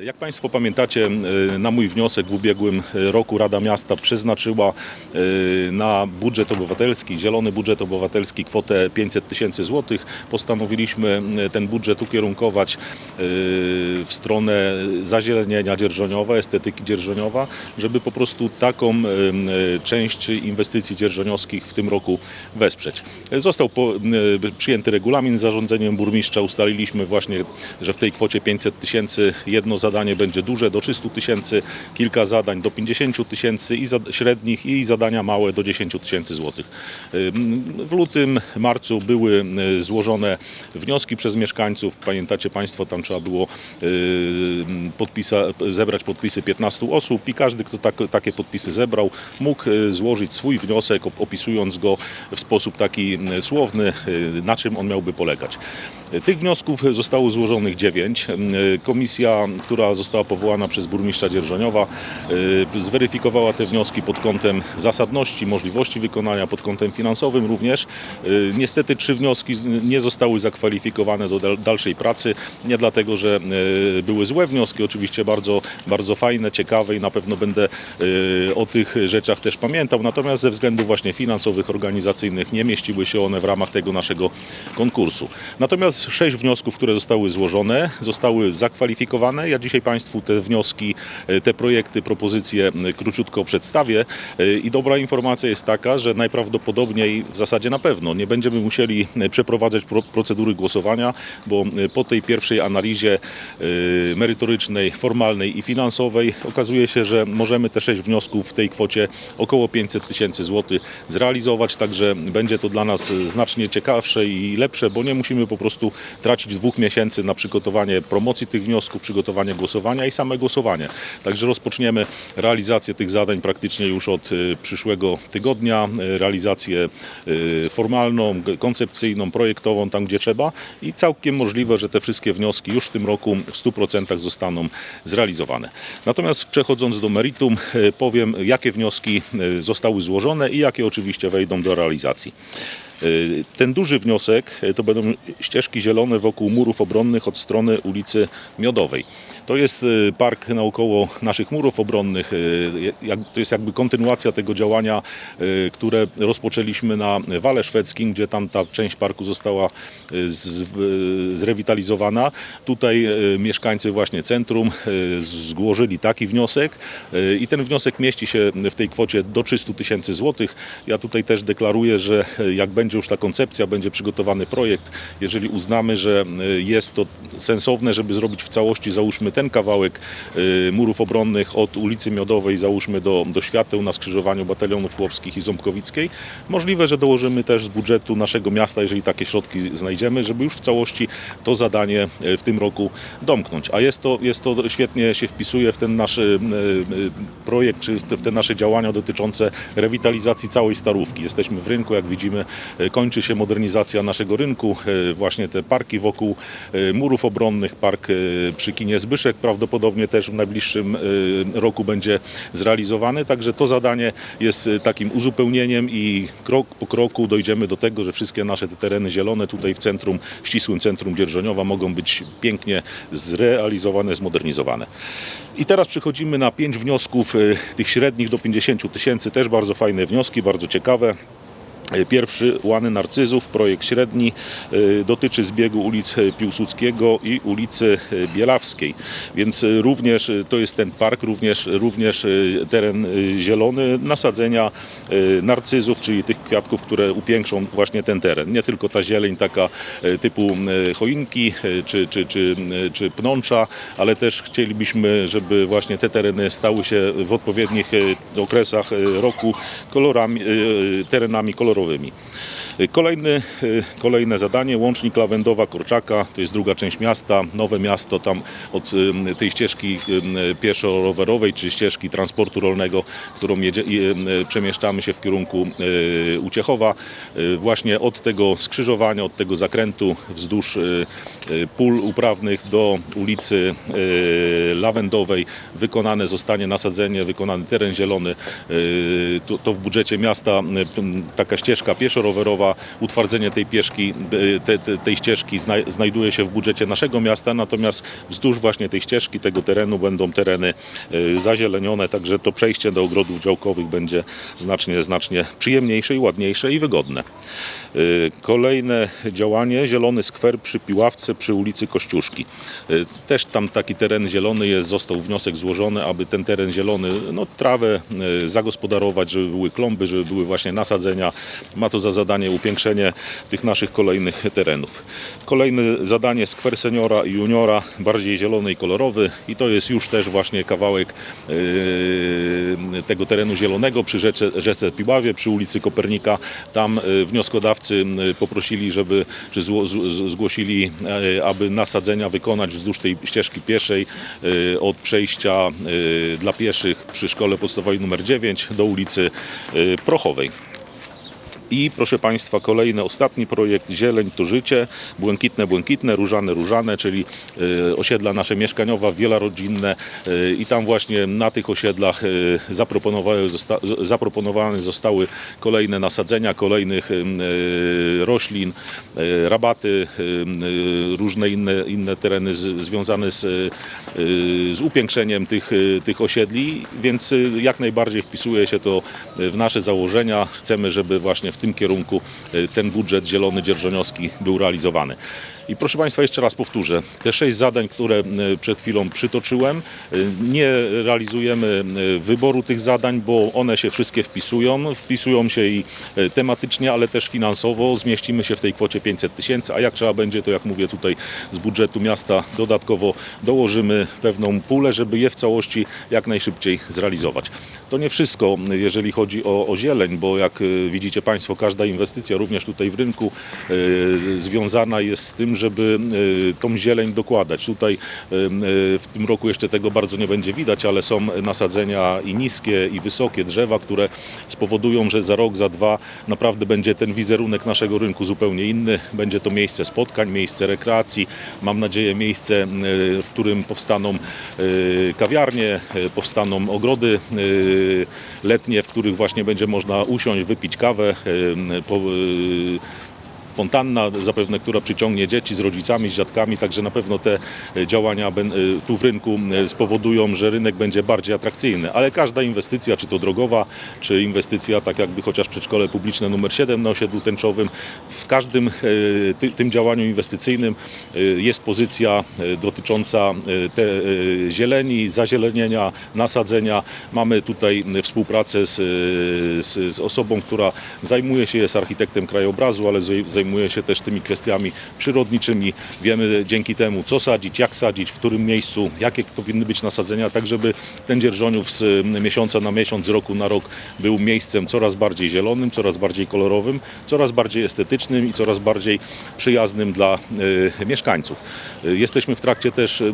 Jak Państwo pamiętacie, e, na mój wniosek w ubiegłym roku Rada Miasta przeznaczyła e, na budżet obywatelski, zielony budżet obywatelski kwotę 500 tysięcy złotych. Postanowiliśmy e, ten budżet ukierunkować w stronę zazielenienia dzierżoniowa, estetyki dzierżoniowa, żeby po prostu taką część inwestycji dzierżoniowskich w tym roku wesprzeć. Został przyjęty regulamin zarządzeniem burmistrza. Ustaliliśmy właśnie, że w tej kwocie 500 tysięcy jedno zadanie będzie duże do 300 tysięcy, kilka zadań do 50 tysięcy i średnich i zadania małe do 10 tysięcy złotych. W lutym, marcu były y, złożone wnioski przez mieszkańców. Pamiętacie Państwo, tam trzeba było y, podpisa, zebrać podpisy 15 osób i każdy, kto tak, takie podpisy zebrał, mógł y, złożyć swój wniosek, op- opisując go w sposób taki słowny, na czym on miałby polegać. Tych wniosków zostało złożonych dziewięć. Komisja, która została powołana przez burmistrza Dzierżoniowa, y, zweryfikowała te wnioski pod kątem zasadności, możliwości wykonania, pod kątem finansowym również. Y, Niestety trzy wnioski nie zostały zakwalifikowane do dal- dalszej pracy. Nie dlatego, że y, były złe wnioski, oczywiście bardzo, bardzo fajne, ciekawe i na pewno będę o tych rzeczach też pamiętał. Natomiast ze względów właśnie finansowych, organizacyjnych nie mieściły się one w ramach tego naszego konkursu. Natomiast sześć wniosków, które zostały złożone, zostały zakwalifikowane. Ja dzisiaj Państwu te wnioski, e, te projekty, propozycje króciutko przedstawię. E, I dobra informacja jest taka, że najprawdopodobniej, w zasadzie na pewno, nie będziemy musieli e, przeprowadzać pro- procedury głosowania, bo po tej pierwszej analizie merytorycznej, formalnej i finansowej okazuje się, że możemy te sześć wniosków w tej kwocie około 500 tysięcy złotych zrealizować, także będzie to dla nas znacznie ciekawsze i lepsze, bo nie musimy po prostu tracić dwóch miesięcy na przygotowanie promocji tych wniosków, przygotowanie głosowania i same głosowanie. Także rozpoczniemy realizację tych zadań praktycznie już od y, przyszłego tygodnia, y, realizację y, formalną, koncepcyjną, projektową tam gdzie trzeba i całkiem możliwe, że te wszystkie wnioski już w tym roku w 100% zostaną zrealizowane. Natomiast przechodząc do meritum, powiem jakie wnioski zostały złożone i jakie oczywiście wejdą do realizacji. Y, Ten duży wniosek y, to będą ścieżki zielone wokół murów obronnych od strony ulicy Miodowej. To jest y, park naokoło naszych murów obronnych. y, To jest jakby kontynuacja tego działania, y, które rozpoczęliśmy na Wale Szwedzkim, gdzie tam ta część parku została zrewitalizowana. Tutaj mieszkańcy właśnie centrum złożyli taki wniosek i ten wniosek mieści się w tej kwocie do 300 tysięcy złotych. Ja tutaj też deklaruję, że jak będzie już ta koncepcja, będzie przygotowany projekt, jeżeli uznamy, że jest to sensowne, żeby zrobić w całości, załóżmy ten kawałek y, murów obronnych od ulicy Miodowej, załóżmy do, do świateł na skrzyżowaniu batalionów chłopskich i Ząbkowickiej. Możliwe, że dołożymy też z budżetu naszego miasta, jeżeli takie środki znajdziemy, żeby już w całości to zadanie y, w tym roku domknąć. A jest to, jest to świetnie się wpisuje w ten nasz y, projekt, czy w te nasze działania dotyczące rewitalizacji całej Starówki. Jesteśmy w rynku, jak widzimy, kończy się modernizacja naszego rynku, właśnie te parki wokół murów obronnych, park przy kinie Zbyszek prawdopodobnie też w najbliższym y, roku będzie zrealizowany, także to zadanie jest y, takim uzupełnieniem i krok po kroku dojdziemy do tego, że wszystkie nasze te tereny zielone tutaj w centrum, ścisłym centrum Dzierżoniowa mogą być pięknie zrealizowane, zmodernizowane. I teraz przechodzimy na pięć wniosków, y, tych średnich do 50 tysięcy, też bardzo fajne wnioski, bardzo ciekawe. Pierwszy Łany Narcyzów, projekt średni, y, dotyczy zbiegu ulic Piłsudskiego i ulicy Bielawskiej. Więc również to jest ten park, również, również teren zielony, nasadzenia narcyzów, czyli tych kwiatków, które upiększą właśnie ten teren. Nie tylko ta zieleń taka typu choinki czy, czy, czy, czy pnącza, ale też chcielibyśmy, żeby właśnie te tereny stały się w odpowiednich okresach roku kolorami, terenami kolorowymi. здоровими. Kolejny, y, kolejne zadanie, łącznik Lawendowa-Korczaka, to jest druga część miasta, nowe miasto, tam od y, tej ścieżki y, pieszo-rowerowej, czy ścieżki transportu rolnego, którą jedzie, przemieszczamy się w kierunku Uciechowa, właśnie od tego skrzyżowania, od tego zakrętu wzdłuż pól uprawnych do ulicy lawendowej. Wykonane zostanie nasadzenie, wykonany teren zielony. To, to w budżecie miasta taka ścieżka pieszo-rowerowa, utwardzenie tej pieszki, te, te, tej ścieżki zna- znajduje się w budżecie naszego miasta, natomiast wzdłuż właśnie tej ścieżki, tego terenu będą tereny y, zazielenione, także to przejście do ogrodów działkowych będzie znacznie, znacznie przyjemniejsze i ładniejsze i wygodne. Y, Kolejne działanie, zielony skwer przy Piławce przy ulicy Kościuszki. Y, Też tam taki teren zielony jest, został wniosek złożony, aby ten teren zielony, no trawę zagospodarować, żeby były klomby, żeby były właśnie nasadzenia. Ma to za zadanie upiększenie tych naszych kolejnych terenów. Kolejne zadanie skwer seniora i juniora, bardziej zielony i kolorowy i to jest już też właśnie kawałek y, tego terenu zielonego przy rzece, rzece Piławie, przy ulicy Kopernika. Tam y, wnioskodawcy y, poprosili, żeby, czy zgłosili, aby nasadzenia wykonać wzdłuż tej ścieżki pieszej od przejścia dla pieszych przy szkole podstawowej nr 9 do ulicy Prochowej. I proszę Państwa, kolejny, ostatni projekt Zieleń to życie, błękitne, błękitne, różane, różane, czyli y, osiedla nasze mieszkaniowa, wielorodzinne. Y, i tam właśnie na tych osiedlach y, zaproponowały, zosta, zaproponowane zostały kolejne nasadzenia kolejnych roślin, rabaty, różne inne, inne tereny związane z, z upiększeniem tych, tych osiedli, więc jak najbardziej wpisuje się to w nasze założenia. Chcemy, żeby właśnie w tym kierunku y, ten budżet zielony dzierżoniowski był realizowany. I proszę Państwa, jeszcze raz powtórzę, te sześć zadań, które y, przed chwilą przytoczyłem, y, nie realizujemy y, wyboru tych zadań, bo one się wszystkie wpisują, wpisują się i tematycznie, ale też finansowo. Zmieścimy się w tej kwocie 500 tysięcy, a jak trzeba będzie, to jak mówię tutaj z budżetu miasta dodatkowo dołożymy pewną pulę, żeby je w całości jak najszybciej zrealizować. To nie wszystko, jeżeli chodzi o, o zieleń, bo jak widzicie Państwo, każda inwestycja, również tutaj w rynku, związana jest z tym, żeby y, tą zieleń dokładać. Tutaj y, y, w tym roku jeszcze tego bardzo nie będzie widać, ale są nasadzenia i niskie, i wysokie drzewa, które spowodują, że za rok, za dwa naprawdę będzie ten wizerunek naszego rynku zupełnie inny. Będzie to miejsce spotkań, miejsce rekreacji, mam nadzieję miejsce, w którym powstaną kawiarnie, powstaną ogrody letnie, w których właśnie będzie można usiąść, wypić kawę, fontanna zapewne, która przyciągnie dzieci z rodzicami, z dziadkami, także na pewno te e, działania e, tu w rynku e, spowodują, że rynek będzie bardziej atrakcyjny, ale każda inwestycja, czy to drogowa, czy inwestycja tak jakby chociaż przedszkole publiczne numer 7 na osiedlu tęczowym, w każdym ty, tym działaniu inwestycyjnym jest pozycja dotycząca te, zieleni, zazielenienia, nasadzenia. Mamy tutaj współpracę z, z, z osobą, która zajmuje się, jest architektem krajobrazu, ale zaj- zajmuje się też tymi kwestiami przyrodniczymi. Wiemy dzięki temu, co sadzić, jak sadzić, w którym miejscu, jakie powinny być nasadzenia, tak żeby ten Dzierżoniów z y, miesiąca na miesiąc, z roku na rok był miejscem coraz bardziej zielonym, coraz bardziej kolorowym, coraz bardziej estetycznym i coraz bardziej przyjaznym dla y, mieszkańców. Y, Jesteśmy w trakcie też y,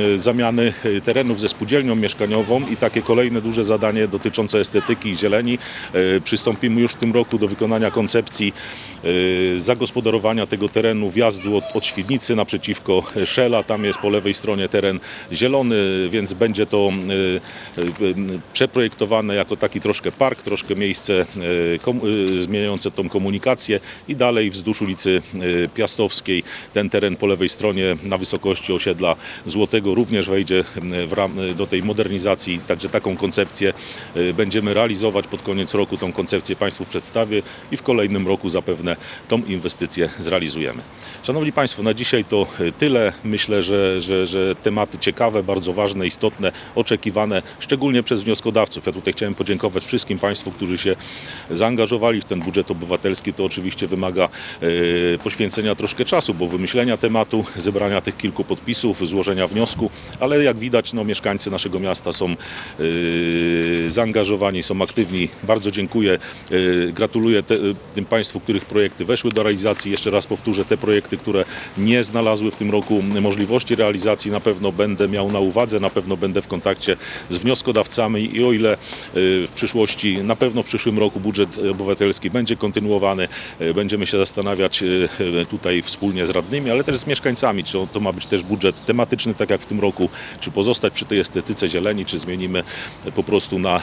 y, zamiany y, terenów ze spółdzielnią mieszkaniową i takie kolejne duże zadanie dotyczące estetyki i zieleni. Przystąpimy już w tym roku do wykonania koncepcji zagospodarowania tego terenu wjazdu od, od Świdnicy naprzeciwko Szela. Tam jest po lewej stronie teren zielony, więc będzie to y, y, przeprojektowane jako taki troszkę park, troszkę miejsce y, zmieniające tą komunikację. I dalej wzdłuż ulicy Piastowskiej ten teren po lewej stronie na wysokości osiedla Złotego również wejdzie do tej modernizacji, także taką koncepcję będziemy realizować pod koniec roku, tą koncepcję Państwu przedstawię i w kolejnym roku zapewne tą inwestycję zrealizujemy. Szanowni Państwo, na dzisiaj to y, tyle. Myślę, że, że, że tematy ciekawe, bardzo ważne, istotne, oczekiwane, szczególnie przez wnioskodawców. Ja tutaj chciałem podziękować wszystkim Państwu, którzy się zaangażowali w ten budżet obywatelski. To oczywiście wymaga y, poświęcenia troszkę czasu, bo wymyślenia tematu, zebrania tych kilku podpisów, złożenia wniosku, ale jak widać, no, mieszkańcy naszego miasta są y, zaangażowani, są aktywni. Bardzo dziękuję, gratuluję te, tym Państwu, których projekty weszły weszły do realizacji. Jeszcze raz powtórzę, te projekty, które nie znalazły w tym roku możliwości realizacji, na pewno będę miał na uwadze, na pewno będę w kontakcie z wnioskodawcami i o ile y, w przyszłości, na pewno w przyszłym roku budżet obywatelski będzie kontynuowany, y, będziemy się zastanawiać y, tutaj wspólnie z radnymi, ale też z mieszkańcami, czy to ma być też budżet tematyczny, tak jak w tym roku, czy pozostać przy tej estetyce zieleni, czy zmienimy po prostu na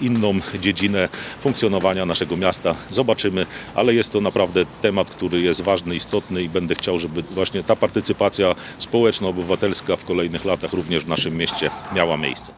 inną dziedzinę funkcjonowania naszego miasta. Zobaczymy, ale jest to naprawdę temat, który jest ważny, istotny i będę chciał, żeby właśnie ta partycypacja społeczno-obywatelska w kolejnych latach również w naszym mieście miała miejsce.